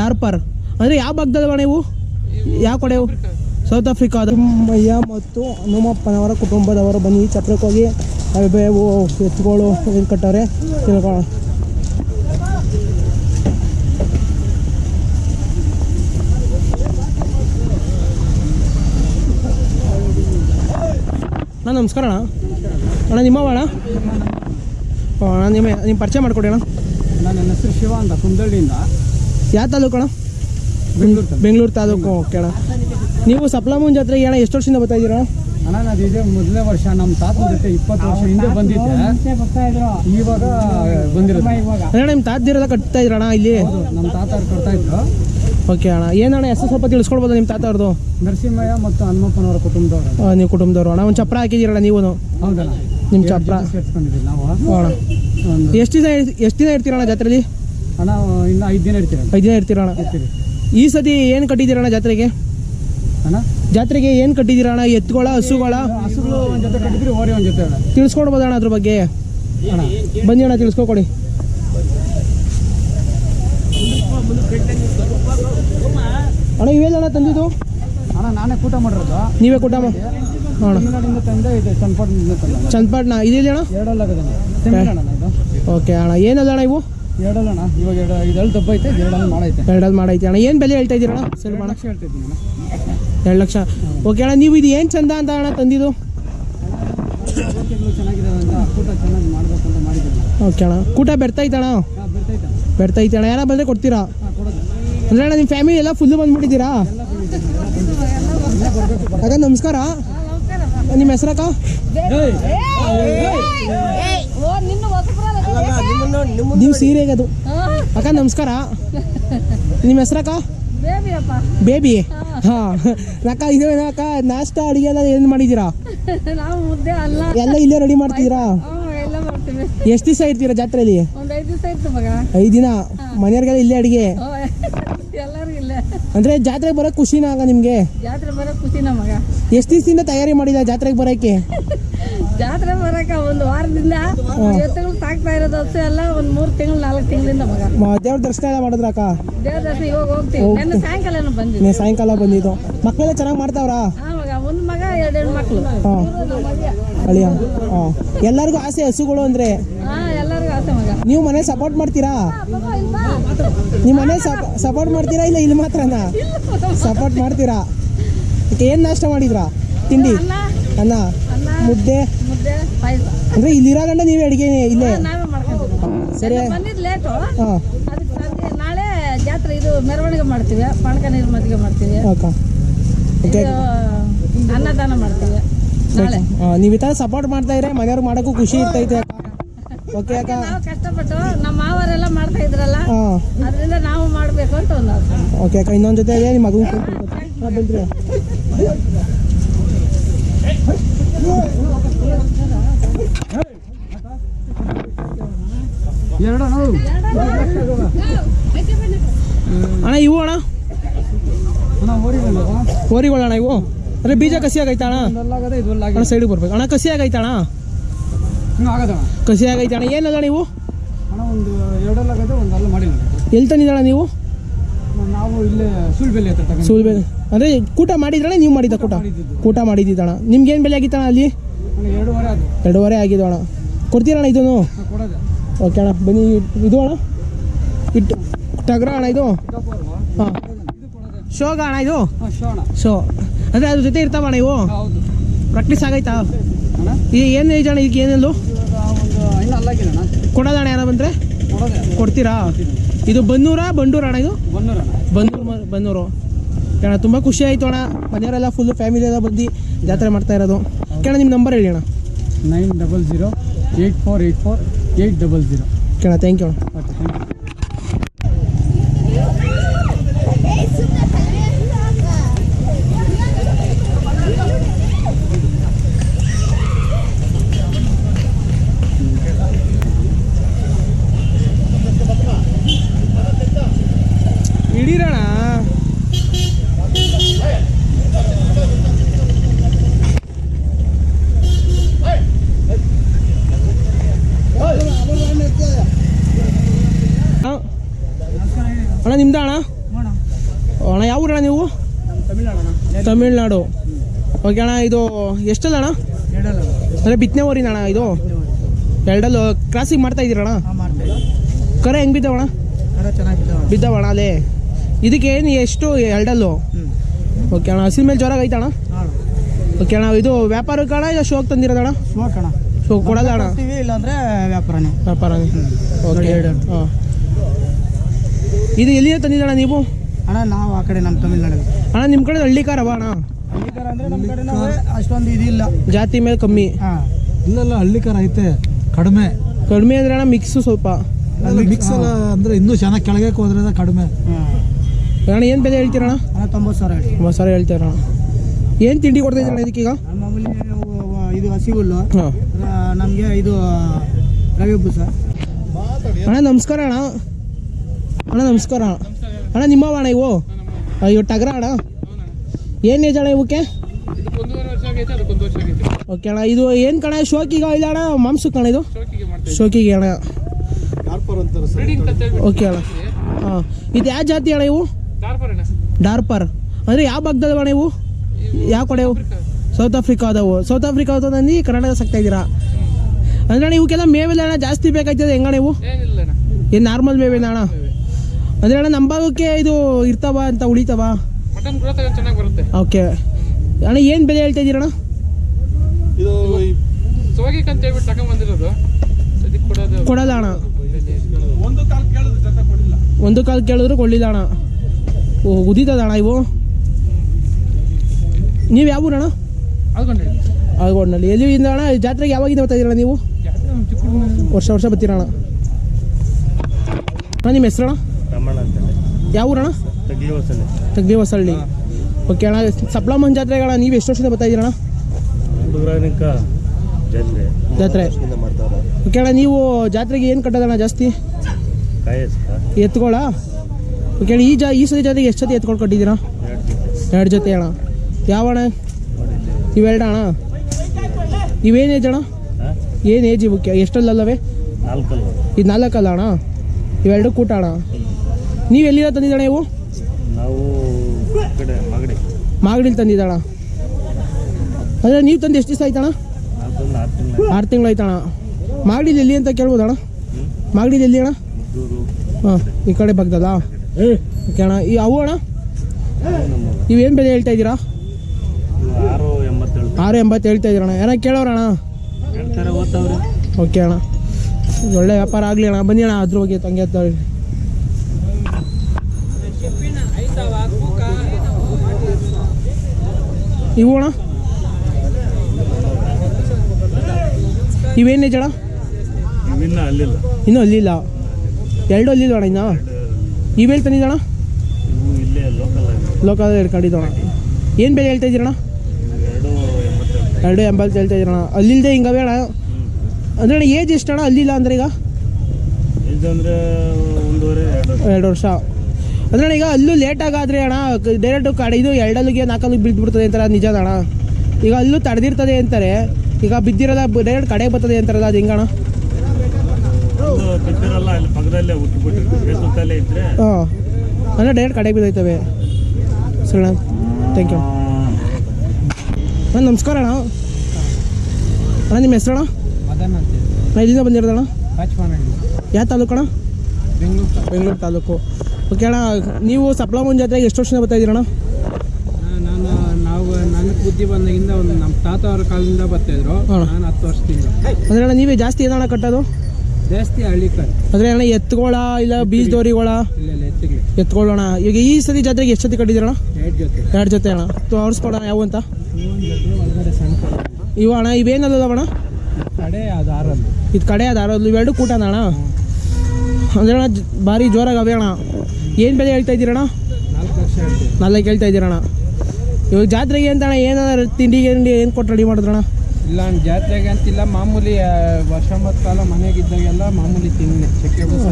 Dorper. ಅಂದರೆ ಯಾವ ಭಾಗದಲ್ವ ನೀವು ಯಾವ ಕಡೆ ಸೌತ್ ಆಫ್ರಿಕಾದ. ಮಯ್ಯ ಮತ್ತು ಹನುಮಪ್ಪನವರ ಕುಟುಂಬದವರು ಬನ್ನಿ. ಚಪ್ರಕ್ಕೆ ಹೋಗಿ ಬೇವು ಎತ್ತುಗಳು ಇದು ಕಟ್ಟವ್ರೆ? ತಿಳ್ಕೊಳ್ಳೋ ಅಣ್ಣ ನಮಸ್ಕಾರ ಅಣ್ಣ. ಅಣ್ಣ ನಿಮ್ಮವ ಅಣ್ಣ? ಅಣ್ಣ ನಿಮ್ಮ ನಿಮ್ಮ ಪರಿಚಯ ಮಾಡಿಕೊಡಿ ಅಣ್ಣ ನನ್ನ ಹೆಸರು ಶಿವ ಅಂತ ಕುಂದಳ್ಳಿಯಿಂದ. ಯಾವ ತಾಲೂಕು ಅಣ್ಣ? ಬೆಂಗಳೂರು ತಾಲೂಕು. ಬೆಂಗಳೂರು ತಾಲೂಕು ಓಕೆ ಅಣ್ಣ. ನೀವು ಸಪ್ಲಮೂನ್ ಜಾತ್ರೆಗೆ ಅಣ್ಣ ಎಷ್ಟು ವರ್ಷದಿಂದ ಬರ್ತಾ ಇದ್ದೀರಾ? ಅಣ್ಣ ನಾನು ಇದೇ ಮೊದಲನೇ ವರ್ಷ ನಮ್ಮ ತಾತನ ಜೊತೆ ಇಪ್ಪತ್ತು ವರ್ಷ ಹಿಂದೆ ಬಂದಿದ್ದೆ. ಇವಾಗ ಬಂದಿರೋದು. ಅಣ್ಣ ನಿಮ್ಮ ತಾತದಿರೆಲ್ಲ ಕಟ್ತಾ ಇದ್ರಣ ಅಣ್ಣ ಇಲ್ಲಿ? ನಮ್ಮ ತಾತ ಅವ್ರು ಕಟ್ತಾ ಇದ್ರು. ಓಕೆ ಅಣ್ಣ. ಏನಣ್ಣ ಹೆಸರು ಸ್ವಲ್ಪ ತಿಳಿಸ್ಕೊಡ್ಬೋದು ನಿಮ್ಮ ತಾತ ಅವ್ರದ್ದು ನರಸಿಂಹಯ್ಯ ಮತ್ತು ಹನುಮಪ್ಪನವರ ಕುಟುಂಬದವರು. ನೀವು ಕುಟುಂಬದವರು ಅಣ್ಣ. ಒಂದು ಚಪ್ರ ಹಾಕಿದ್ದೀರಣ್ಣ ನೀವು? ಹೌದಣ್ಣ. ನಿಮ್ಮ ಚಪ್ರ. ಸೇರ್ಸ್ಕೊಂಡಿದ್ದೀವಿ ನಾವು. ಅಣ್ಣ. ಎಷ್ಟು ದಿನ ಎಷ್ಟು ದಿನ ಇರ್ತೀರಣ್ಣ ಜಾತ್ರೆಲಿ? ಅಣ್ಣ ಇನ್ನು ಐದು ದಿನ ಇರ್ತೀರ ಐದು ದಿನ ಇರ್ತೀರಿ ಈ ಸತಿ ಏನು ಕಟ್ಟಿದ್ದೀರಣ್ಣ ಜಾತ್ರೆಗೆ? ಅಣ್ಣ? ಜಾತ್ರೆಗೆ ಏನು ಕಟ್ಟಿದ್ದೀರಣ್ಣ? ಎತ್ತುಗಳ ಹಸುಗಳ? ಹಸುಗಳು ಒಂದು ಜೊತೆ ಕಟ್ಟಿದ್ರಿ ಓರಿ ಒಂದು ಜೊತೆ ಅಣ್ಣ. ತಿಳಿಸ್ಕೊಡ್ಬೋದಣ್ಣ ಅದ್ರ ಬಗ್ಗೆ? ಅಣ್ಣ. ಬನ್ನಿ ಅಣ್ಣ ತಿಳಿಸ್ಕೊಕೊಡಿ ಅಣ್ಣ ಇವೆಲ್ಲಣ್ಣ ತಂದಿದ್ದು? ಅಣ್ಣ ನಾನೇ ಕೂಟ ಮಾಡಿರೋದು. ನೀವೇ ಕೂಟ ಚಂದ್ಪಾಟ್ನ ಅಣ್ಣ. ತಂದೆ ಇದೆ ತಂದ ಅಣ್ಣ. ಓಕೆ ಅಣ್ಣ ಏನಲ್ಲ ಅಣ್ಣ ಇವು? ಎರಡಲ್ಲಣ್ಣ ಇವಾಗ ಎರಡು ಇದೆರಡು ದಬ್ಬ ಐತೆ ಎರಡಲ್ಲಿ ಮಾಡೈತೆ ಎರಡಲ್ಲಿ ಮಾಡೈತಿ ಅಣ್ಣ ಏನು ಬೆಲೆ ಹೇಳ್ತಾ ಇದ್ದೀರಣ್ಣ ಸರಿ ಎರಡು ಅಣ್ಣ ಲಕ್ಷ ಹೇಳ್ತಿದ್ದೀನಿ ಅಣ್ಣ ಎರಡು ಲಕ್ಷ ಓಕೆ ಅಣ್ಣ ನೀವು ಇದು ಏನು ಚಂದ ಅಂತ ಅಣ್ಣ ತಂದಿದ್ದು ತಿಂಗಳು ಚೆನ್ನಾಗಿದೆ ಅಂತ ಕೂಟ ಚೆನ್ನಾಗಿ ಮಾಡ್ಬೇಕು ಅಂತ ಮಾಡಿದ್ದೀನಿ ಓಕೆ ಅಣ್ಣ ಕೂಟ ಬೆರ್ತೈತಣ್ಣ ಹಾಂ ಬರ್ತೈತೆ ಬೆರ್ತೈತೆ ಅಣ್ಣ ಯಾರ ಬಂದರೆ ಕೊಡ್ತೀರಾ ಅಂದ್ರೆ ಅಣ್ಣ ನಿಮ್ಮ ಫ್ಯಾಮಿಲಿ ಎಲ್ಲ ಫುಲ್ಲು ಬಂದ್ಬಿಟ್ಟಿದ್ದೀರಾ ಅಕ್ಕ ನಮಸ್ಕಾರ ನಿಮ್ಮ ಹೆಸರಕ್ಕ ನೀವು ಸೀರೆಗೆ ಅದು ಅಕ್ಕ ನಮಸ್ಕಾರ. ನಿಮ್ಮ ಹೆಸ್ರಕ್ಕ? ಬೇಬಿ ಹಾ. ಅಕ್ಕ ಇದು ಅಕ್ಕ ನಾಷ್ಟ ಅಡಿಗೆ ಎಲ್ಲ ಏನು ಮಾಡಿದೀರಾ? ಎಲ್ಲ ಇಲ್ಲೇ ರೆಡಿ ಮಾಡ್ತಿದ್ದೀರಾ? ಎಷ್ಟ್ ದಿವಸ ಇರ್ತೀರಾ ಜಾತ್ರೆಯಲ್ಲಿ ಐದು ದಿನ? ಮನೆಯವ್ರಿಗೆಲ್ಲ ಇಲ್ಲೇ ಅಡಿಗೆ? ಅಂದ್ರೆ ಜಾತ್ರೆಗೆ ನಿಮ್ಗೆ? ಜಾತ್ರೆ ಬರೋ ಖುಷಿ ನಮಗ ಎಷ್ಟು ದಿವಸದಿಂದ ತಯಾರಿ ಮಾಡಿದ ಜಾತ್ರೆಗೆ ಬರೋಕ್ಕೆ ಬರಕ ಒಂದು ವಾರದಿಂದ ಎತ್ತುಗಳು ಸಾಕ್ತಾ ಇರೋದು. ಅಷ್ಟೇ ಎಲ್ಲ ಒಂದು ಮೂರ್ ತಿಂಗಳು ನಾಲ್ಕು ತಿಂಗಳಿಂದ ಮಗ. ದೇವ್ರ ದರ್ಶನ ಎಲ್ಲ ಮಾಡಿದ್ರ ಅಕ್ಕ? ದೇವ್ರ ದರ್ಶನ ಇವಾಗ ಹೋಗ್ತೀವಿ. ನೆನ್ನೆ ಸಾಯಂಕಾಲನೂ ಬಂದಿದ್ವಿ ನೀ ಸಾಯಂಕಾಲ ಬಂದಿದ್ದು. ಮಕ್ಕಳೆಲ್ಲ ಚೆನ್ನಾಗಿ ಮಾಡ್ತಾವ್ರಾ? ಆ ಮಗ. ಒಂದು ಮಗ ಹಾಂ. ಅಳಿಯ. ಹಾಂ. ಎಲ್ಲರಿಗೂ ಆಸೆ ಹಸುಗಳು ಅಂದ್ರೆ? ಹಾಂ ಎಲ್ಲರಿಗೂ ಆಸೆ ಮಗ. ನೀವು ಮನೆ ಸಪೋರ್ಟ್ ಮಾಡ್ತೀರಾ? ನೀವು ಮನೆ ಸಪೋರ್ಟ್ ಮಾಡ್ತೀರಾ ಇಲ್ಲ ಇಲ್ಲಿ ಮಾತ್ರನಾ? ಸಪೋರ್ಟ್ ಮಾಡ್ತೀರಾ? ಏನು ನಾಷ್ಟ ಮಾಡಿದ್ರಾ? ತಿಂಡಿ? ಅನ್ನ. ಅನ್ನ. ಮುದ್ದೆ? ಅಂದರೆ ಇಲ್ಲಿರೋ ಗಂಡ ನೀವು ಅಡುಗೆ ಇಲ್ಲೇ? ನಾವೇ ಮಾಡ್ಕೊಂತೀವಿ ಸರಿ. ಬಂದಿದ್ದು ಲೇಟು ಹಾಂ. ಅದಕ್ಕೆ ಸಂಜೆ ನಾಳೆ ಜಾತ್ರೆ ಇದು ಮೆರವಣಿಗೆ ಮಾಡ್ತೀವಿ. ಪಾಣಕ ನೀರು ಮಜ್ಜಿಗೆ ಮಾಡ್ತೀವಿ. ಅಕ್ಕ ಓಕೆ. ಇದು ಅನ್ನದಾನ ಮಾಡ್ತೀವಿ. ನಾಳೆ. ನೀವು ಈ ಥರ ಸಪೋರ್ಟ್ ಮಾಡ್ತಾ ಇದ್ರೆ ಮನೆಯವ್ರು ಮಾಡೋಕ್ಕೂ ಖುಷಿ ಇರ್ತೈತೆ ಅಕ್ಕ. ಓಕೆ ಅಕ್ಕ. ನಾವು ಕಷ್ಟಪಟ್ಟು ನಮ್ಮ ಮಾವರೆಲ್ಲ ಮಾಡ್ತಾ ಇದ್ರಲ್ಲ ಹಾಂ. ಅದರಿಂದ ನಾವು ಮಾಡಬೇಕು ಅಂತ ಒಂದು ಆಸೆ. ಓಕೆ ಅಕ್ಕ ಇನ್ನೊಂದು ಜೊತೆ ಇದೆ ನಿಮ್ಮ ಮಗನ ಹಾಂ ಬಂದ್ರಿ ಅಣ್ಣ. ಇವು ಅಣ್ಣ? ಅಣ್ಣ ಇವು. ಅರೆ ಬೀಜ ಕಸಿ ಆಗೈತಾ ಅಣ್ಣ? ಸೈಡಿಗೆ ಬರ್ಬೇಕು. ಅಣ್ಣ ಕಸಿ ಆಗೈತಾ ಅಣ್ಣ? ಕಸಿ ಆಗೈತೆ ಅಣ್ಣ? ಏನದ ನೀವು ಒಂದು ಎರಡಲ್ಲಾಗದೆ ಒಂದು ಅಲ್ಲ ಮಾಡಿಲ್ಲ ಎಲ್ಲಿ ತಂದಿದ್ದಾಳ ನೀವು? ನಾವು ಇಲ್ಲೇ ಸುಳ್ಬೆಲೆ. ಅಂದರೆ ಕೂಟ ಮಾಡಿದ್ರಣ ನೀವು ಮಾಡಿದ್ದ ಕೂಟ? ಕೂಟ ಮಾಡಿದ್ದಿದ್ದಣ್ಣ. ನಿಮ್ಗೆ ಏನು ಬೆಲೆ ಆಗಿತ್ತಣ್ಣ ಅಲ್ಲಿ? ಎರಡೂವರೆ ಆಗಿದೆ ಅಣ್ಣ. ಕೊಡ್ತೀರಣ್ಣ ಇದನ್ನು? ಓಕೆ ಅಣ್ಣ ಬನ್ನಿ ಇದು ಅಣ್ಣ. ಇಟ್ಟು ಟಗ್ರ ಅಣ್ಣ ಇದು? ಹಾಂ. ಶೋಗ ಅಣ್ಣ ಇದು? ಶೋ ಅಂದರೆ ಅದ್ರ ಜೊತೆ ಇರ್ತಾವಣ್ಣ ಇವು? ಪ್ರಾಕ್ಟೀಸ್ ಆಗೈತಾ? ಈ ಏನು ಏಜ್ ಅಣ್ಣ ಈಗ ಏನೆಲ್ಲೂ ಕೊಡೋದಣ್ಣ ಏನೋ ಬಂದರೆ? ಕೊಡ್ತೀರಾ? ಇದು ಬನ್ನೂರಾ ಬಂಡೂರ ಅಣ್ಣ ಇದು? ಬನ್ನೂರು ಬನ್ನೂರು ಅಣ್ಣ ತುಂಬ ಖುಷಿ ಆಯಿತು ಅಣ್ಣ. ಮನೆಯವರೆಲ್ಲ ಫುಲ್ಲು ಫ್ಯಾಮಿಲಿ ಎಲ್ಲ ಬಂದು ಜಾತ್ರೆ ಮಾಡ್ತಾ ಇರೋದು. ಕೇಳ ನಿಮ್ಮ ನಂಬರ್ ಹೇಳಿ ಅಣ್ಣ. Nine double zero eight four eight four eight double zero. ಕೇಳ ಥ್ಯಾಂಕ್ ಯು ಅಣ್ಣ. ಓಕೆ ಥ್ಯಾಂಕ್ ಯು ಅಣ್ಣ ನಿಮ್ದ ಅಣ್ಣ? ಅಣ್ಣ ಯಾವ ಊರಣ್ಣ ನೀವು? ತಮಿಳ್ನಾಡು. ಓಕೆ ಅಣ್ಣ ಇದು ಎಷ್ಟಲ್ಲ ಅಣ್ಣ? ಅಂದರೆ ಬಿತ್ತನೆ ಊರಿನ ಅಣ್ಣ ಇದು? ಎರಡಲ್ಲೂ ಕ್ರಾಸಿಂಗ್ ಮಾಡ್ತಾ ಇದ್ದೀರಣ್ಣ ಕರೆ ಹೆಂಗೆ ಬಿದ್ದಾವಣ್ಣ ಬಿದ್ದಾವಣ್ಣ ಅಲ್ಲೇ? ಇದಕ್ಕೆ ಏನು ಎಷ್ಟು ಎರಡಲ್ಲು? ಓಕೆ ಅಣ್ಣ ಹಸಿರು ಮೇಲೆ ಜ್ವರ ಐತಣ್ಣ ಓಕೆ ಅಣ್ಣ. ಇದು ವ್ಯಾಪಾರಕ್ಕೆ ಅಣ್ಣ ಇಲ್ಲ ಶೋಕ್ ತಂದಿರೋದಣ್ಣ ಶೋಕ್ ಕೊಡಲ್ಲ ಅಣ್ಣ? ಇಲ್ಲಾಂದ್ರೆ ವ್ಯಾಪಾರನೇ. ವ್ಯಾಪಾರ ಓಕೆ ಹಾಂ. ಇದು ಎಲ್ಲಿಂದ ತಂದಿದ್ದಣ್ಣ ನೀವು? ಅಣ್ಣ ನಾವು ಆ ಕಡೆ ನಮ್ಮ ತಮಿಳುನಾಡಲ್ಲಿ. ಅಣ್ಣ ನಿಮ್ಮ ಕಡೆ ಹಳ್ಳಿ ಕಾರವ ಅಣ್ಣ? ಹಳ್ಳಿಕಾರ ಅಂದ್ರೆ ನಮ್ಮ ಕಡೆ ಅಷ್ಟೊಂದು ಇದಿಲ್ಲ. ಜಾತಿ ಮೇಲೆ ಕಮ್ಮಿ. ಹಾ. ಹಳ್ಳಿ ಕಾರ ಐತೆ ಕಡಿಮೆ. ಕಡಿಮೆ ಅಂದ್ರೆ ಅಣ್ಣ ಮಿಕ್ಸು ಸ್ವಲ್ಪ. ಮಿಕ್ಸ್ ಎಲ್ಲ ಅಂದ್ರೆ ಇನ್ನೂ ಚೆನ್ನಾಗಿ ಕೆಳಗೆ ಹೋದ್ರೆ ಕಡಿಮೆ. ಅಣ್ಣ ಏನು ಬೆಲೆ ಹೇಳ್ತೀರಣ್ಣ ಅಣ್ಣ? ತೊಂಬತ್ತು ಸಾವಿರ ತೊಂಬತ್ತು ಸಾವಿರ ಹೇಳ್ತೀರಣ್ಣ ಏನು ತಿಂಡಿ ಕೊಡ್ತಾ ಇದ್ದೀರಣ್ಣ ಇದಕ್ಕೀಗ? ಮಾಮೂಲಿ ಇದು ಹಸಿ ಹುಲ್ಲು ಹಾಂ ನಮಗೆ ಇದು ರವಿ ಸರ್ ಅಣ್ಣ ನಮಸ್ಕಾರ ಅಣ್ಣ. ಅಣ್ಣ ನಮಸ್ಕಾರ. ಅಣ್ಣ ನಿಮ್ಮವ ಅಣ್ಣ ಇವು? ಅಯ್ಯೋ ಇವು ಟಗರ ಅಣ್ಣ? ಏನು ಏಜ್ ಅಣ್ಣ ಇವಕ್ಕೆ ಓಕೆ ಅಣ್ಣ ಇದು ಏನು ಕಣ? ಶೋಕಿಗೆ ಇಲ್ಲ ಅಣ್ಣ? ಮಾಂಸಕ್ಕೆ ಅಣ್ಣ ಇದು? ಶೋಕಿಗೆ ಅಣ್ಣ. ಓಕೆ ಅಣ್ಣ. ಹಾಂ ಇದು ಯಾವ ಜಾತಿ ಅಣ್ಣ ಇವು? ಡಾರ್ಪರ್. ಅಂದರೆ ಯಾವ ಭಾಗದಲ್ಲಿ ಅಣ್ಣ ಇವು? ಯಾವ ಕಡೆ ಇವು? ಸೌತ್ ಆಫ್ರಿಕಾ ಅದಾವು ಸೌತ್ ಆಫ್ರಿಕಾ ನಂದು ಕರ್ನಾಟಕ ಸಾಕ್ತಾ ಇದ್ದೀರಾ? ಅಂದ್ರೆ ಅಣ್ಣ ಇವಕ್ಕೆಲ್ಲ ಮೇವೆಲ್ಲ ಅಣ್ಣ ಜಾಸ್ತಿ ಬೇಕಾಯ್ತದೆ ಹೆಂಗಣ್ಣ ಇವು? ಏನು ನಾರ್ಮಲ್ ಮೇವೆ ಅಣ್ಣ? ಅಂದ್ರೆ ಅಣ್ಣ ನಮ್ಮ ಭಾಗಕ್ಕೆ ಇದು ಇರ್ತಾವ ಅಂತ ಉಳಿತಾವ? ಮಟನ್ ಕೂಡ ಚೆನ್ನಾಗಿ ಬರುತ್ತೆ. ಓಕೆ. ಅಣ್ಣ ಏನು ಬೆಲೆ ಹೇಳ್ತಾ ಇದ್ದೀರಣ್ಣ ಇದು ಸೋಗಿಕ್ ಅಂತ ಹೇಳ್ಬಿಟ್ಟು ತಗೊಂಡ್ ಬಂದಿರೋದು. ಕೊಡೋದು. ಕೊಡಲ್ಲ ಅಣ್ಣ. ಒಂದು ಕಾಲ್ ಕೇಳಿದ್ರೆ ಜೊತೆ ಕೊಡಿಲ್ಲ. ಒಂದು ಕಾಲು ಕೇಳಿದ್ರು ಕೊಡಲಿಲ್ಲ ಅಣ್ಣ. ಓ ಉದಿತದ ಅಣ್ಣ ಇವು? ನೀವು ಯಾವ ಊರಣ ಆಗೋಡ್ನಲ್ಲಿ ಎಲ್ಲಿಂದ ಅಣ್ಣ ಜಾತ್ರೆಗೆ ಯಾವಾಗಿಂದ ಬರ್ತಾ ಇದ್ದೀರಣ್ಣ ನೀವು? ವರ್ಷ ವರ್ಷ ಬರ್ತೀರಣ್ಣ ಅಣ್ಣ ನಿಮ್ಮ ಹೆಸರಣ್ಣ? ರಮಣ ಅಂತೇಳಿ. ಯಾವ ಹೊಸಲೆ ತಗ್ಲಿ ಹೊಸಳ್ಳಿ. ಓಕೆ ಅಣ್ಣ ಸಪ್ಲಮನ್ ಜಾತ್ರೆಗಳ ನೀವು ಎಷ್ಟು ವರ್ಷದಿಂದ ಬರ್ತಾ ಇದ್ದೀರಣ್ಣ? ಜಾತ್ರೆ. ಜಾತ್ರೆ. ಓಕೆ ಅಣ್ಣ ನೀವು ಜಾತ್ರೆಗೆ ಏನು ಕಟ್ಟೋದಣ್ಣ ಜಾಸ್ತಿ? ಎತ್ಕೊಳ? ಓಕೆ ಅಣ್ಣ ಈ ಜಾ ಈ ಸತಿ ಜಾತ್ರೆಗೆ ಎಷ್ಟು ಜೊತೆ ಎತ್ಕೊಂಡು ಕಟ್ಟಿದ್ದೀರಾ? ಎರಡು ಜೊತೆ. ಅಣ್ಣ. ಯಾವ ಅಣ್ಣ? ಇವೆರಡ ಅಣ್ಣ? ಇವೇನು ಏಜ್ ಅಣ್ಣ? ಏನು ಏಜ್ ಇವಕ್ಕೆ ಎಷ್ಟಲ್ಲವೇ ನಾಲ್ಕಲ್ಲ. ಇದು ನಾಲ್ಕಲ್ಲ ಅಣ್ಣ? ಇವೆರಡು ಕೂಟ ಅಣ್ಣ. ನೀವು ಎಲ್ಲಿಂದ ತಂದಿದ್ದಾಳೆ ಇವು ನಾವು ಈ ಕಡೆ ಮಾಗಡಿ. ಮಾಗಡಿಲಿ ತಂದಿದ್ದಾಳ. ಅದೇ ನೀವು ತಂದು ಎಷ್ಟು ದಿವಸ ಆಯ್ತಣ್ಣ? ನಾಲ್ಕೊಂದು ಆರು ತಿಂಗಳ ಆಯ್ತಣ್ಣ. ಮಾಗಡಿಲಿ ಎಲ್ಲಿ ಅಂತ ಕೇಳ್ಬೋದಣ್ಣ? ಮಾಗಡಿಲಿ ಎಲ್ಲಿ ಅಣ್ಣ? ಹಾಂ ಈ ಕಡೆ ಬಗ್ದಲ್ಲ ಓಕೆ ಅಣ್ಣ ಈ ಅವು ಅಣ್ಣ? ನೀವು ನೀವೇನು ಬೆಲೆ ಹೇಳ್ತಾ ಇದ್ದೀರಾ? ಆರು ಎಂಬತ್ತು ಹೇಳ್ತಾ ಇದ್ದೀರಣ್ಣ ಏನೋ ಕೇಳೋರಣ್ಣ? ಓಕೆ ಅಣ್ಣ. ಒಳ್ಳೆ ವ್ಯಾಪಾರ ಆಗಲಿ ಅಣ್ಣ. ಬನ್ನಿ ಅಣ್ಣ ಅದ್ರ ಬಗ್ಗೆ ತಂಗೆ ಅಂತ ಹೇಳಿ ಇವು ಅಣ್ಣ ಇವೇನು ಅಲ್ಲಿಲ್ಲ. ಇನ್ನೂ ಅಲ್ಲಿಲ್ಲ. ಎರಡು ಅಲ್ಲಿಲ್ಲ ಅಣ್ಣ ಇನ್ನ? ಇವೇನು ತಂದಿದ್ದಣ ಲೋಕಲ್ ಎರಡು ಹಿಡ್ಕೊಂಡಿದ್ದಣ್ಣ ಏನು ಬೆಲೆ ಹೇಳ್ತಾ ಇದ್ದೀರಣ್ಣ? ಎರಡು ಎಂಬತ್ತು ಹೇಳ್ತಾ ಇದ್ದೀರಣ ಅಲ್ಲಿಲ್ಲದೆ ಹಿಂಗವೇ ಅಣ್ಣ? ಅಂದ್ರೆ ಏಜ್ ಎಷ್ಟು ಅಣ್ಣ ಅಲ್ಲಿಲ್ಲ ಅಂದ್ರೆ ಈಗ? ಒಂದೂವರೆ ಎರಡು ವರ್ಷ. ಅಂದ್ರೆ ಅಣ್ಣ ಈಗ ಅಲ್ಲೂ ಲೇಟಾಗಾದ್ರೆ ಅಣ್ಣ ಡೈರೆಕ್ಟ್ ಕಡೆ ಇದು ಎರಡಲ್ಲಿಗೆ ನಾಲ್ಕಲ್ಲಿಗೆ ಬಿದ್ದುಬಿಡ್ತದೆ ಅಂತಾರೆ ನಿಜ ಅಣ್ಣ? ಈಗ ಅಲ್ಲೂ ತಡೆದಿರ್ತದೆ ಅಂತಾರೆ ಈಗ ಬಿದ್ದಿರಲ್ಲ ಡೈರೆಕ್ಟ್ ಕಡೆ ಬರ್ತದೆ ಅಂತಾರಲ್ಲ ಅದು ಹೆಂಗಣ್ಣ? ಬಿದ್ದಿರಲ್ಲ ಪಕ್ಕದಲ್ಲೇ ಹುಟ್ಟುಬಿಟ್ಟಿರ್ತೀವಿ ಸುತ್ತಲೇ ಇದ್ರೆ. ಹಾಂ. ಅಂದರೆ ಡೈರೆಕ್ಟ್ ಕಡೆಗೆ ಬಿದ್ದೋಯ್ತವೆ ಸರಿ ಅಣ್ಣ ಥ್ಯಾಂಕ್ ಯು ಅಣ್ಣ ನಮಸ್ಕಾರ ಅಣ್ಣ. ಅಣ್ಣ ನಿಮ್ಮ ಹೆಸರು ಅಣ್ಣ ನಾ ಇಲ್ಲಿಂದ ಬಂದಿರೋದಣ್ಣ ಯಾವ ತಾಲೂಕು ಅಣ್ಣ ಬೆಂಗಳೂರು ಬೆಂಗಳೂರು ತಾಲೂಕು. ಓಕೆ ಅಣ್ಣ ನೀವು ಸಪ್ಲಮನ್ ಜಾತ್ರೆಗೆ ಎಷ್ಟು ವರ್ಷದಿಂದ ಬರ್ತಾ ಇದ್ದೀರಣ್ಣ? ನಾನು ನಾವು ನನಗೆ ಬುದ್ಧಿ ಬಂದಾಗಿಂದ ಒಂದು ನಮ್ಮ ತಾತ ಅವ್ರ ಕಾಲದಿಂದ ಬರ್ತಾಯಿದ್ರು. ನಾನು ಹತ್ತು ವರ್ಷದಿಂದ. ಅಂದ್ರೆ ಅಣ್ಣ ನೀವೇ ಜಾಸ್ತಿ ಏನಣ್ಣ ಕಟ್ಟೋದು? ಜಾಸ್ತಿ ಹಳ್ಳಿ ಕಡೆ. ಅಂದರೆ ಅಣ್ಣ ಎತ್ಕೊಳ ಇಲ್ಲ ಬೀಜ ದೋರಿಗಳ ಎತ್ತಿಗೆ ಎತ್ಕೊಳ್ಳೋಣ ಈಗ ಈ ಸತಿ ಜಾತ್ರೆಗೆ ಎಷ್ಟು ಸತಿ ಕಟ್ಟಿದ್ದೀರಣ್ಣ? ಎರಡು ಜೊತೆ. ಎರಡು ಜೊತೆ ಅಣ್ಣ. ತೋರಿಸ್ಕೊಡೋಣ ಯಾವ ಅಂತ? ಒಳಗಡೆ ಸಣ್ಣ ಇವ ಅಣ್ಣ ಇವೇನಲ್ಲ ಅಣ್ಣ? ಕಡೆ ಅದು ಆರಲ್ಲು. ಇದು ಕಡೆ ಅದಾರಲ್ಲ ಇವೆರಡು ಕೂಟನ ಅಣ್ಣ? ಅಂದ್ರೆ ಅಣ್ಣ ಜ- ಭಾರಿ ಜೋರಾಗಿ ಅವೇ ಅಣ್ಣ. ಏನು ಬೆಲೆ ಹೇಳ್ತಾ ಇದ್ದೀರಣ್ಣ? ನಾಲ್ಕು ಹೇಳ್ತಾ ಇದ್ದೀರಣ್ಣ ಇವಾಗ ಜಾತ್ರೆಗೆ ಅಂತ ಅಣ್ಣ ಏನಾದ್ರು ತಿಂಡಿ ಗಿಂಡಿ ಏನು ಕೊಟ್ಟು ರೆಡಿ ಮಾಡಿದ್ರಣ್ಣ? ಇಲ್ಲ ಜಾತ್ರೆಗೆ ಅಂತಿಲ್ಲ. ಮಾಮೂಲಿ ವರ್ಷ ಕಾಲ ಮನೆಗಿದ್ದಾಗೆಲ್ಲ ಮಾಮೂಲಿ ತಿನ್ನಿ ಚಕ್ಕೆ ಬೂಸ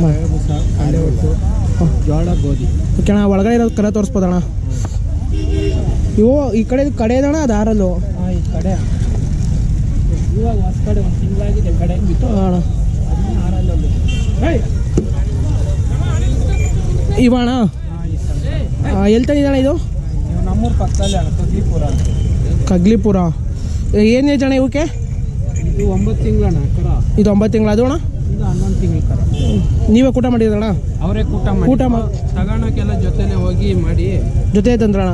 ಕಳೆ ಒಟ್ಟು ಜೋಳ ಗೋಧಿ. ಓಕೆ ಅಣ್ಣ ಒಳಗಡೆ ಇರೋದು ಕರೆ ತೋರಿಸ್ಬೋದಣ್ಣ. ಇವು ಈ ಕಡೆ ಕಡೆ ಇದಣ್ಣ ಅದು ಆರಲ್ಲು? ಹಾಂ ಈ ಕಡೆ. ಇವಾಗ ಹೊಸ ಕಡೆ ಒಂದು ತಿಂಗಳಾಗಿದೆ ಕಡೆ ಬಿತ್ತು ಅಣ್ಣ. ಅದನ್ನ ಆರಲ್ಲಲ್ಲಿ. ಇವ ಅಣ್ಣ ಹಾಂ ಈ ಸಲ ಎಲ್ಲಿ ತಂದಿದ್ದಣ್ಣ ಇದು? ನಮ್ಮೂರು ಪಕ್ಕದಲ್ಲಿ ಅಣ್ಣ ಕಗ್ಲಿಪುರ. ಏನೇ ಕಗ್ಲಿಪುರ ಏನು ಏಜ್ ಅಣ್ಣ ಇವಕ್ಕೆ? ಇದು ಒಂಬತ್ತು ತಿಂಗಳಣ್ಣ ಕರ ಇದು ಒಂಬತ್ತು ತಿಂಗಳು ಅದು ಅಣ್ಣ? ಇದು ಹನ್ನೊಂದು ತಿಂಗಳ ಕರ ನೀವೇ ಕೂಟ ಮಾಡಿದ್ರಣ ಅವರೇ ಕೂಟ ಕೂಟ ತಗೋಣಕ್ಕೆಲ್ಲ ಜೊತೆಲೆ ಹೋಗಿ ಮಾಡಿ. ಜೊತೆ ತಂದ್ರಣ್ಣ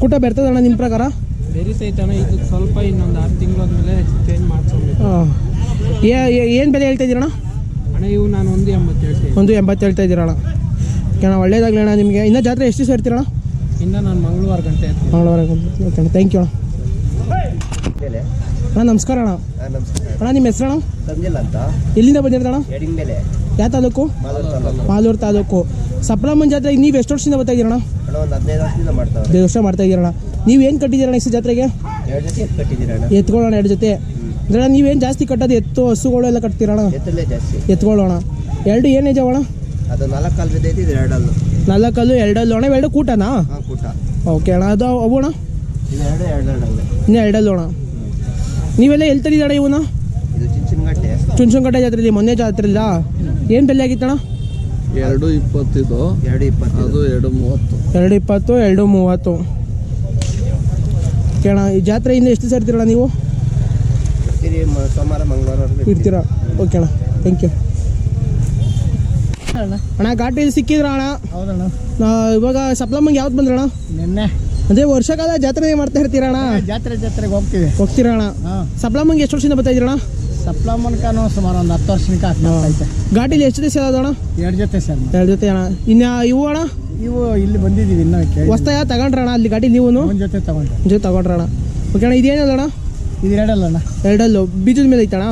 ಕೂಟ ಬೆರ್ತದಣ್ಣ ನಿಮ್ಮ ಪ್ರಕಾರ? ಬೆರಿತೈತಣ್ಣ ಇದು ಸ್ವಲ್ಪ ಇನ್ನೊಂದು ಆರು ತಿಂಗಳಾದ್ಮೇಲೆ ಚೇಂಜ್ ಮಾಡ್ಕೊಬೇಕು ಹಾಂ. ಏನು ಬೆಲೆ ಹೇಳ್ತಾ ಇದ್ದೀರಣ್ಣ? ಅಣ್ಣ ಇವು ನಾನು ಒಂದು ಎಂಬತ್ತು ಹೇಳ್ತೀನಿ. ಒಂದು ಎಂಬತ್ತು ಹೇಳ್ತಾ ಇದ್ದೀರಣ್ಣ. ಓಕೆ ಅಣ್ಣ ಒಳ್ಳೇದಾಗಲಿ ಅಣ್ಣ ನಿಮಗೆ. ಇನ್ನೂ ಜಾತ್ರೆ ಎಷ್ಟು ದಿವಸ ಇರ್ತೀರಣ್ಣ? ಇನ್ನು ನಾನು ಮಂಗಳವಾರ ಗಂಟೆ ಇರ್ತೀನಿ. ಗಂಟೆ. ಓಕೆ ಅಣ್ಣ ಥ್ಯಾಂಕ್ ಯು ಅಣ್ಣ. ಅಣ್ಣ ನಮಸ್ಕಾರ ಅಣ್ಣ. ಅಣ್ಣ ನಿಮ್ಮ ಹೆಸರು ಅಣ್ಣ ಸಂಜಿಲ್ಲ ಅಂತ. ಎಲ್ಲಿಂದ ಬಂದಿರೋದಣ್ಣ ಯಾವ ತಾಲೂಕು? ಮಾಲೂರು ತಾಲೂಕು. ಸಪ್ಲಮ್ಮನ ಜಾತ್ರೆಗೆ ನೀವು ಎಷ್ಟು ವರ್ಷದಿಂದ ಬರ್ತಾ ಇದ್ದೀರಣ್ಣ ಹದಿನೈದು ವರ್ಷ ಮಾಡ್ತಾ ಇದ್ದೀರಣ್ಣ ನೀವು ಏನು ಕಟ್ಟಿದ್ದೀರಣ್ಣ ಇಷ್ಟು ಜಾತ್ರೆಗೆ? ಎತ್ಕೊಳ್ಳೋಣ ಎರಡು ಜೊತೆ. ಅಂದ್ರೆ ನೀವೇನು ಜಾಸ್ತಿ ಕಟ್ಟೋದು ಎತ್ತು ಹಸುಗಳು ಎಲ್ಲ ಕಟ್ತೀರಣ್ಣ? ಎತ್ಕೊಳ್ಳೋಣ. ಎರಡು ಏನು ಅಣ್ಣ ಅದು ನಾಲ್ಕು ಕಾಲು ಬಿದ್ದೈತಿ ಇದು ಎರಡಲ್ಲು. ನಾಲ್ಕಲ್ಲು ಎರಡಲ್ಲು ಅಣ್ಣ ಎರಡು ಕೂಟನಾ? ಹಾಂ ಕೂಟ. ಓಕೆ ಅಣ್ಣ ಅದು ಅವು ಅಣ್ಣ? ಇದು ಎರಡು ಎರಡು ಎರಡಲ್ಲು ಇನ್ನು ಎರಡಲ್ಲು ಅಣ್ಣ. ನೀವೆಲ್ಲ ಎಲ್ಲಿ ತಂದಿದ್ದಣ್ಣ ಇವನ ಇದು ಚಿಂಚಿನಗಟ್ಟೆ. ಚುಂಚನಕಟ್ಟೆ ಜಾತ್ರೆ ಮೊನ್ನೆ ಜಾತ್ರೆ ಇಲ್ಲ ಏನು ಬೆಲೆ ಆಗಿತ್ತಣ್ಣ ಎರಡು ಇಪ್ಪತ್ತಿದು ಎರಡು ಇಪ್ಪತ್ತು ಅದು ಎರಡು ಮೂವತ್ತು. ಎರಡು ಇಪ್ಪತ್ತು ಎರಡು ಮೂವತ್ತು. ಓಕೆ ಈ ಈ ಜಾತ್ರೆಯಿಂದ ಎಷ್ಟು ದಿವಸ ಇರ್ತೀರಣ್ಣ ನೀವು? ಇರ್ತೀರಿ ಮ- ಸೋಮವಾರ ಮಂಗಳವಾರ ಇರ್ತೀರಾ. ಓಕೆ ಅಣ್ಣ ಥ್ಯಾಂಕ್ ಯು ಅಣ್ಣ ಘಾಟಿಯಲ್ಲಿ ಸಿಕ್ಕಿದ್ರ ಅಣ್ಣ? ಹೌದಣ್ಣ. ಇವಾಗ ಸಪ್ಲಮ್ಮಂಗೆ ಯಾವ್ದು ಬಂದ್ರಣ ನಿನ್ನೆ. ಅದೇ ವರ್ಷಕಾಲ ಜಾತ್ರೆ ಮಾಡ್ತಾ ಇರ್ತೀರಣ್ಣ ಜಾತ್ರೆ ಜಾತ್ರೆಗೆ ಹೋಗ್ತೀವಿ. ಹೋಗ್ತೀರಾ ಅಣ್ಣ? ಹಾಂ. ಸಪ್ಲಮ್ಮಂಗೆ ಎಷ್ಟು ವರ್ಷದಿಂದ ಬರ್ತಾ ಇದ್ದೀರಣ್ಣ ಸಪ್ಲಮ್ಮನ್ಕಾನು ಸುಮಾರು ಒಂದು ಹತ್ತು ವರ್ಷಕ್ಕೆ ಹಾಕ್ತೈತೆ ಘಾಟಿಲಿ ಎಷ್ಟು ದಿವಸ ಅಣ್ಣ? ಎರಡು ಜೊತೆ ಸರ್. ಎರಡು ಜೊತೆ ಅಣ್ಣ. ಇನ್ನು ಇವು ಅಣ್ಣ? ಇವು ಇಲ್ಲಿ ಬಂದಿದ್ದೀವಿ ಇನ್ನೂ ಹೊಸ್ತಾಯ ತಗೊಂಡ್ರಣ್ಣ ಅಲ್ಲಿ ಗಾಡಿ ನೀವು ಜೊತೆ ತಗೊಂಡ್ರಿ ಜೊತೆ ತಗೊಂಡ್ರಣ್ಣ. ಓಕೆ ಅಣ್ಣ ಇದೇನಲ್ಲ ಅಣ್ಣ? ಇದು ಎರಡಲ್ಲಣ್ಣ ಎರಡಲ್ಲು? ಬೀಜದ ಮೇಲೆ ಎಲ್ಲ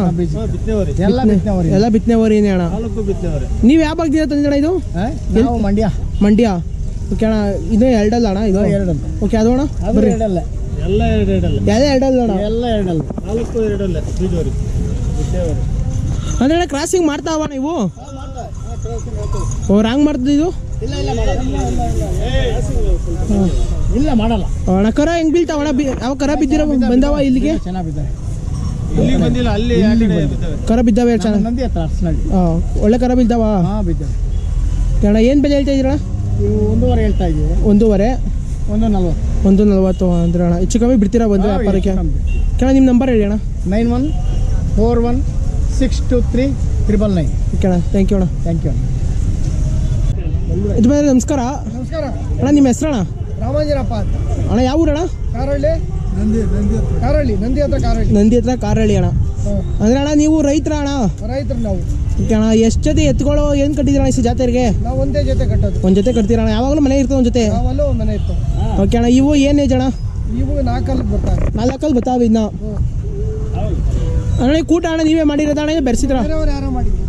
ಅಣ್ಣ? ನೀವು ಯಾವ ಭಾಗದಿಂದ ಇದು? ನಾವು ಮಂಡ್ಯ. ಮಂಡ್ಯ. ಓಕೆ ಅಣ್ಣ ಇದು ಎರಡಲ್ಲ ಅಣ್ಣ ಇದು? ಎರಡಲ್ಲ. ಓಕೆ ಅದು ಅಣ್ಣ? ಬರ್ರಿ. ಎರಡಲ್ಲ. ಎಲ್ಲ ಎರಡು ಎರಡಲ್ಲ ಯಾವುದೇ ಎರಡಲ್ಲ ಅಣ್ಣ? ಎಲ್ಲ ಎರಡಲ್ಲ. ನಾಲ್ಕು ಎರಡಲ್ಲ ಬೀಜವರಿ. ಅಂದ್ರೆ ಅಣ್ಣ ಕ್ರಾಸಿಂಗ್ ಮಾಡ್ತಾವ ನೀವು? ಓ ರಾಂಗ್ ಮಾಡ್ತದ ಇದು? ಇಲ್ಲ ಇಲ್ಲ ಇಲ್ಲ ಮಾಡಲ್ಲ. ಅಣ್ಣ ಕರ ಹೆಂಗ್ ಬೀಳ್ತಾವ? ಅಣ್ಣ ಅವ ಕರ ಬಿದ್ದಿರೋ ಬಂದಾವ ಇಲ್ಲಿಗೆ? ಇಲ್ಲಿ ಬಂದಿಲ್ಲ ಅಲ್ಲಿ ಕರ ಬಿದ್ದಾವೆ ಚೆನ್ನಾಗಿ? ನಂದಿ ಹತ್ರ ಅರ್ಸನಹಳ್ಳಿ ಹಾಂ ಒಳ್ಳೆ ಕರ ಬಿದ್ದಾವ ಹಾಂ ಬಿದ್ದಾವೆ. ಅಣ್ಣ ಏನು ಬೆಲೆ ಹೇಳ್ತಾ ಇದ್ದೀರಣ್ಣ? ಇವು ಒಂದೂವರೆ ಹೇಳ್ತಾ ಇದ್ದೀವಿ. ಒಂದೂವರೆ? ಒಂದು ನಲ್ವತ್ತು. ಒಂದು ನಲ್ವತ್ತು ಅಂದ್ರೆ ಅಣ್ಣ ಹೆಚ್ಚು ಕಮ್ಮಿ ಬಿಡ್ತೀರಾ ಬಂದು ವ್ಯಾಪಾರಕ್ಕೆ? ಕೆಳ ನಿಮ್ಮ ನಂಬರ್ ಹೇಳಿ ಅಣ್ಣ. Nine one four one six two three triple nine okay ಅಣ್ಣ ಥ್ಯಾಂಕ್ ಯು ಅಣ್ಣ. ಥ್ಯಾಂಕ್ ಯು ಇದು ಮೇಲೆ ನಮಸ್ಕಾರ. ನಮಸ್ಕಾರ. ಅಣ್ಣ ನಿಮ್ಮ ಹೆಸರು ಅಣ್ಣ ರಾಮಾಂಜನಪ್ಪ ಅಣ್ಣ ಯಾವ ಊರಣ್ಣ? ಕಾರಳ್ಳಿ. ನಂದಿ ನಂದಿ ಕಾರಳ್ಳಿ ನಂದಿ ಹತ್ರ ಕಾರಳ್ಳಿ. ನಂದಿ ಹತ್ರ ಕಾರಹಳ್ಳಿ ಅಣ್ಣ. ಅಂದ್ರೆ ಅಣ್ಣ ನೀವು ರೈತರ ಅಣ್ಣ? ರೈತರು ನಾವು. ಓಕೆ ಅಣ್ಣ ಎಷ್ಟು ಜೊತೆ ಎತ್ಕೊಳ್ಳೋ ಏನು ಕಟ್ಟಿದ್ದೀರಣ್ಣ ಇಷ್ಟು ಜಾತ್ರೆಗೆ? ನಾವು ಒಂದೇ ಜೊತೆ ಕಟ್ಟೋದು. ಒಂದು ಜೊತೆ ಕಟ್ತೀರಣ್ಣ ಯಾವಾಗಲೂ ಮನೆ ಇರ್ತದೆ ಒಂದು ಜೊತೆ? ನಾವಲ್ಲೂ ಮನೆ ಇತ್ತು ಓಕೆ ಅಣ್ಣ ಇವು ಏನು ಏಜ್ ಅಣ್ಣ? ಇವು ನಾಲ್ಕಲ್ಲಿ ಬರ್ತಾವೆ. ನಾಲ್ಕಲ್ಲಿ ಬರ್ತಾವೆ ಇನ್ನು? ಅಣ್ಣ ಈ ಕೂಟ ಅಣ್ಣ ನೀವೇ ಮಾಡಿರೋದ ಅಣ್ಣ ಬೆರೆಸಿದ್ರ? ಬೇರೆಯವ್ರು ಯಾರೋ ಮಾಡಿದ್ವಿ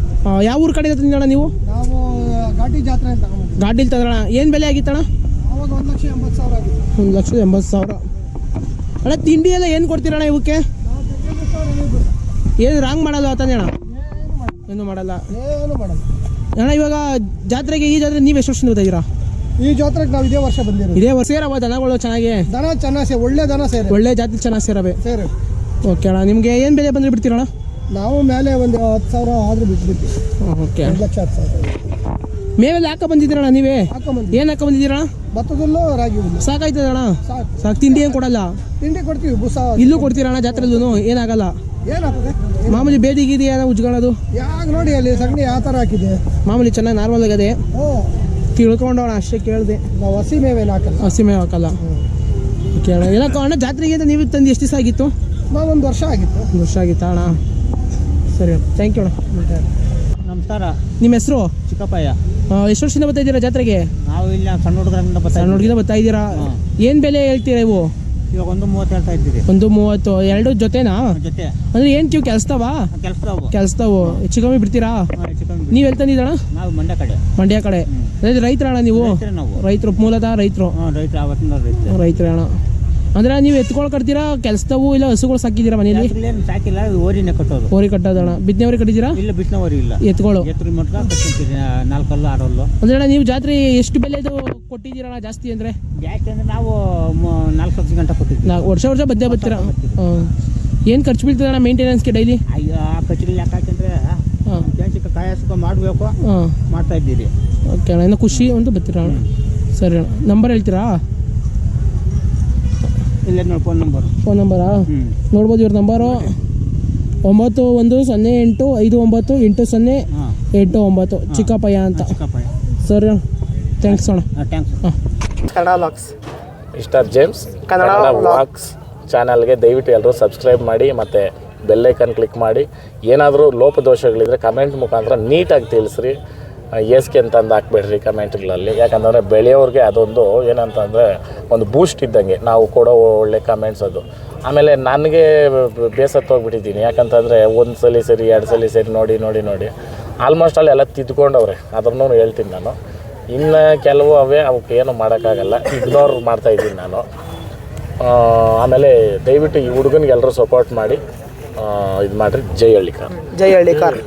ಯಾವ ಊರು ಕಡೆ ತಂದಿದ್ದಣ್ಣ ನೀವು? ನಾವು ಘಾಟಿ ಜಾತ್ರೆ ಅಂತ ತಗೊಂಡ್ಬಂದ್ವಿ. ಗಾಡಿಲಿ ತಂದ್ರಣ ಏನು ಬೆಲೆ ಆಗಿತ್ತಣ್ಣ ಅವಾಗ ಒಂದು ಲಕ್ಷ ಎಂಬತ್ತು ಸಾವಿರ ಆಗಿತ್ತು. ಒಂದು ಲಕ್ಷದ ಎಂಬತ್ತು ಸಾವಿರ. ಅಣ್ಣ ತಿಂಡಿ ಎಲ್ಲ ಏನು ಕೊಡ್ತೀರಣ್ಣ ಇವಕ್ಕೆ? ನಾವು ತೆಗೆದು ಸಾವಿರ ಇದು. ಏನು ರಾಂಗ್ ಮಾಡಲ್ಲ ತಾನೇ ಅಣ್ಣ? ಏನು ಮಾಡಲ್ಲ. ಏನು ಮಾಡಲ್ಲ. ಅಣ್ಣ ಇವಾಗ ಜಾತ್ರೆಗೆ ಈ ಜಾತ್ರೆ ನೀವು ಎಷ್ಟು ವರ್ಷದಿಂದ ಬರ್ತಾ ಇದ್ದೀರಾ? ಈ ಜಾತ್ರೆಗೆ ನಾವು ಇದೇ ವರ್ಷ ಬಂದಿರೋದು. ಇದೇ ವರ್ಷ ಸೇರವ ದನಗಳು ಚೆನ್ನಾಗಿ. ದನ ಚೆನ್ನಾಗಿ ಸೇ ಒಳ್ಳೆ ದನ ಸೇರಿ. ಒಳ್ಳೆ ಜಾತಿ ಚೆನ್ನಾಗಿ ಸೇರವೆ. ಸೇರಿ. ಓಕೆ ಅಣ್ಣ ನಿಮಗೆ ಏನು ಬೆಲೆ ಬಂದರೆ ಬಿಡ್ತೀರಣ್ಣ? ನಾವು ಮೇಲೆ ಒಂದು ಹತ್ತು ಸಾವಿರ ಆದರೂ ಬಿಟ್ಬಿಟ್ಟು ಓಕೆ ಒಂದು ಲಕ್ಷ ಹತ್ತು ಸಾವಿರ. ಮೇವೆಲ್ಲ ಹಾಕ ಬಂದಿದ್ದೀರಣ್ಣ ನೀವೇ? ಹಾಕೊಂಬಂದ್ವಿ ಏನು ಹಾಕ ಬಂದಿದ್ದೀರಣ್ಣ? ಭತ್ತದಲ್ಲೂ ರಾಗಿ ಹುಲ್ಲು ಸಾಕಾಯ್ತದಣ್ಣ? ಸಾಕು. ಸಾಕು. ತಿಂಡಿ ಏನು ಕೊಡಲ್ಲ? ತಿಂಡಿ ಕೊಡ್ತೀವಿ ಬುಸ ಇಲ್ಲೂ ಕೊಡ್ತೀರಣ್ಣ ಜಾತ್ರೆಲ್ಲೂ ಏನಾಗಲ್ಲ. ಏನಾಗ್ತದೆ? ಮಾಮೂಲಿ ಬೇದಿ ಗೀದಿ ಏನೋ ಉಜ್ಕೊಳ್ಳೋದು? ಯಾಕೆ ನೋಡಿ ಅಲ್ಲಿ ಸಗಣಿ ಯಾವ ಥರ ಹಾಕಿದೆ. ಮಾಮೂಲಿ ಚೆನ್ನಾಗಿ ನಾರ್ಮಲ್ ಆಗದೆ ಓ ತಿಳ್ಕೊಂಡೋಣ ಅಷ್ಟೇ ಕೇಳಿದೆ. ನಾವು ಹಸಿ ಮೇವೇನು ಹಾಕಲ್ಲ. ಹಸಿ ಮೇವು ಹಾಕಲ್ಲ. ಓಕೆ ಅಣ್ಣ. ಎಲ್ಲ ಅಣ್ಣ ಜಾತ್ರೆಗೆ ಅಂತ ನೀವು ತಂದು ಎಷ್ಟು ದಿವಸ ಆಗಿತ್ತು? ನಾವು ಒಂದು ವರ್ಷ ಆಗಿತ್ತು. ಒಂದು ವರ್ಷ ಆಗಿತ್ತಾ ಅಣ್ಣ? ಸರಿ ಅಣ್ಣ ಥ್ಯಾಂಕ್ ಯು ಅಣ್ಣ ನಮಸ್ಕಾರ. ನಿಮ್ಮ ಹೆಸರು? ಚಿಕ್ಕಪ್ಪಯ್ಯ. ಎಷ್ಟು ವರ್ಷದಿಂದ ಬರ್ತಾ ಇದ್ದೀರಾ ಜಾತ್ರೆಗೆ? ನಾವು ಇಲ್ಲಿ ಸಣ್ಣ ಹುಡುಗರಿಂದ ಸಣ್ಣ ಹುಡುಗಿಂದ ಬರ್ತಾ ಇದ್ದೀರಾ? ಏನು ಬೆಲೆ ಹೇಳ್ತೀರಾ ಇವು? ಇವಾಗ ಒಂದು ಮೂವತ್ತು ಹೇಳ್ತಾ ಇದ್ದೀರಿ ಒಂದು ಮೂವತ್ತು ಎರಡು ಜೊತೆನಾ? ಜೊತೆ. ಅಂದ್ರೆ ಏನು ನೀವು ಕೆಲಸದವ? ಕೆಲಸದವು. ಕೆಲಸದವು. ಹೆಚ್ಚು ಕಮ್ಮಿ ಬಿಡ್ತೀರಾ? ನೀವು ಎಲ್ಲಿ ತಂದಿದ್ದಣ ನಾವು ಮಂಡ್ಯ ಕಡೆ. ಮಂಡ್ಯ ಕಡೆ. ಅದೇ ರೈತರಣ್ಣ ನೀವು? ರೈತರೇ ನಾವು. ರೈತರು ಮೂಲತಃ ರೈತರು. ರೈತರು ರೈತರು. ರೈತರು ಅಣ್ಣ. ಅಂದ್ರೆ ನೀವು ಎತ್ಕೊಳ್ ಕಟ್ತೀರಾ ಕೆಲಸದವು ಇಲ್ಲ ಹಸುಗಳು ಸಾಕಿದ್ದೀರಾ ಮನೆಯಲ್ಲಿ? ಏನು ಸಾಕಿಲ್ಲ ಓರಿನೇ ಕಟ್ಟೋದು. ಓರಿ ಕಟ್ಟೋದಣ ಬಿದ್ದನೆವರಿ ಕಟ್ಟಿದ್ದೀರಾ? ಇಲ್ಲ ಬಿಸಿನ ಓರಿ ಇಲ್ಲ. ಎತ್ಕೊಳ್ಳು. ಎತ್ತರ ಮಟ್ಟ ಕಟ್ಕೊಂತೀರಿ ನಾಲ್ಕಲ್ಲು ಆರಲ್ಲು ಅಂದ್ರೆ ಅಣ್ಣ ನೀವು ಜಾತ್ರೆ ಎಷ್ಟು ಬೆಲೆದು ಕೊಟ್ಟಿದ್ದೀರಣ್ಣ ಜಾಸ್ತಿ ಅಂದ್ರೆ? ಜಾಸ್ತಿ ಅಂದ್ರೆ ನಾವು ಮ- ನಾಲ್ಕು ಲಕ್ಷ ಗಂಟೆ ಕೊಟ್ಟಿದ್ವಿ ನಾ ವರ್ಷ ವರ್ಷ ಬದ್ದೆ ಬರ್ತೀರಾ? ಏನು ಖರ್ಚು ಬೀಳ್ತದ ಅಣ್ಣ ಮೇಂಟೆನೆನ್ಸ್ಗೆ ಡೈಲಿ ಅಯ್ಯೋ ಆ ಕಚೇರಿ ಯಾಕಂದ್ರೆ ಹಾಂ. ಕೆಲ್ಸಕ್ಕೆ ಕಾಯಸ್ಕ ಮಾಡಬೇಕು ಹಾಂ. ಮಾಡ್ತಾ ಇದ್ದೀರಿ. ಓಕೆ ಅಣ್ಣ ಇನ್ನು ಖುಷಿ ಒಂದು ಬರ್ತೀರಾ ಅಣ್ಣ? ಸರಿ ಅಣ್ಣ. ನಂಬರ್ ಹೇಳ್ತೀರಾ? ಇಲ್ಲೇ ನೋಡಿ ಫೋನ್ ನಂಬರು ಫೋನ್ ನಂಬರಾ ನೋಡ್ಬೋದು ಇವ್ರ ನಂಬರು ಒಂಬತ್ತು ಒಂದು ಸೊನ್ನೆ ಎಂಟು ಐದು ಒಂಬತ್ತು ಎಂಟು ಸೊನ್ನೆ ಎಂಟು ಒಂಬತ್ತು. ಚಿಕ್ಕಪ್ಪಯ್ಯ ಅಂತ. ಚಿಕ್ಕಪ್ಪಯ್ಯ. ಸರಿ ಅಣ್ಣ. ಥ್ಯಾಂಕ್ಸ್ ಅಣ್ಣ ಹಾಂ. ಟ್ಯಾಂಕ್ಸ್ ಕನ್ನಡ ಲಾಕ್ಸ್ ಮಿಸ್ಟರ್ ಜೇಮ್ಸ್ ಕನ್ನಡ ವ್ಲಾಗ್ಸ್ ಚಾನಲ್ಗೆ ದಯವಿಟ್ಟು ಎಲ್ಲರೂ ಸಬ್ಸ್ಕ್ರೈಬ್ ಮಾಡಿ ಮತ್ತು ಬೆಲ್ಲೈಕನ್ ಕ್ಲಿಕ್ ಮಾಡಿ. ಏನಾದರೂ ಲೋಪದೋಷಗಳಿದ್ರೆ ಕಮೆಂಟ್ ಮುಖಾಂತರ ನೀಟಾಗಿ ತಿಳಿಸ್ರಿ. ಏಸ್ಗೆ ಅಂತಂದು ಹಾಕ್ಬೇಡ್ರಿ ಕಮೆಂಟ್ಗಳಲ್ಲಿ. ಯಾಕಂತಂದರೆ ಬೆಳೆಯೋರಿಗೆ ಅದೊಂದು ಏನಂತಂದರೆ ಒಂದು ಬೂಸ್ಟ್ ಇದ್ದಂಗೆ. ನಾವು ಕೊಡೋ ಒಳ್ಳೆ ಕಮೆಂಟ್ಸ್ ಅದು. ಆಮೇಲೆ ನನಗೆ ಹೋಗ್ಬಿಟ್ಟಿದ್ದೀನಿ. ಯಾಕಂತಂದರೆ ಒಂದು ಸಲ ಸರಿ, ಎರಡು ಸಲ ಸರಿ ನೋಡಿ ನೋಡಿ ನೋಡಿ. ಆಲ್ಮೋಸ್ಟ್ ಅಲ್ಲಿ ಎಲ್ಲ ತಿದ್ಕೊಂಡವ್ರೆ. ಅದ್ರೂ ಹೇಳ್ತೀನಿ ನಾನು. ಇನ್ನು ಕೆಲವು ಅವೇ ಅವಕ್ಕೆ ಏನು ಮಾಡೋಕ್ಕಾಗಲ್ಲ. ಇಗ್ನೋರ್ ಮಾಡ್ತಾಯಿದ್ದೀನಿ ನಾನು. ಆಮೇಲೆ ದಯವಿಟ್ಟು ಈ ಹುಡುಗನಿಗೆ ಎಲ್ಲರೂ ಸಪೋರ್ಟ್ ಮಾಡಿ. ಇದು ಮಾಡಿರಿ. ಜೈ ಹಳ್ಳಿಕಾರ್. ಜೈ ಹಳ್ಳಿ ಕಾರ್